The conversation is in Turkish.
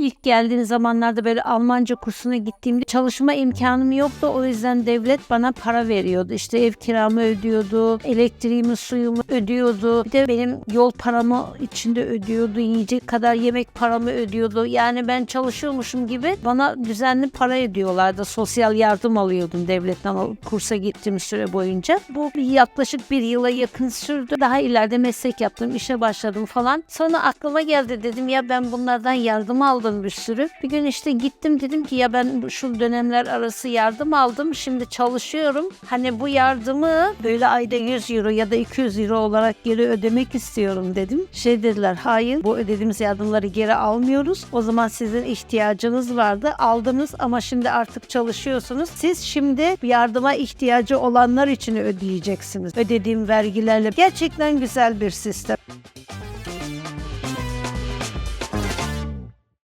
ilk geldiğim zamanlarda böyle Almanca kursuna gittiğimde çalışma imkanım yoktu. O yüzden devlet bana para veriyordu. İşte ev kiramı ödüyordu, elektriğimi, suyumu ödüyordu. Bir de benim yol paramı içinde ödüyordu. Yiyecek kadar yemek paramı ödüyordu. Yani ben çalışıyormuşum gibi bana düzenli para ediyorlardı. Sosyal yardım alıyordum devletten o kursa gittiğim süre boyunca. Bu yaklaşık bir yıla yakın sürdü. Daha ileride meslek yaptım, işe başladım falan. Sonra aklıma geldi dedim ya ben bunlardan yardım aldım bir sürü. Bir gün işte gittim dedim ki ya ben şu dönemler arası yardım aldım. Şimdi çalışıyorum. Hani bu yardımı böyle ayda 100 euro ya da 200 euro olarak geri ödemek istiyorum dedim. Şey dediler hayır bu ödediğimiz yardımları geri almıyoruz. O zaman sizin ihtiyacınız vardı. Aldınız ama şimdi artık çalışıyorsunuz. Siz şimdi yardıma ihtiyacı olanlar için ödeyeceksiniz. Ödediğim vergilerle. Gerçekten güzel bir sistem.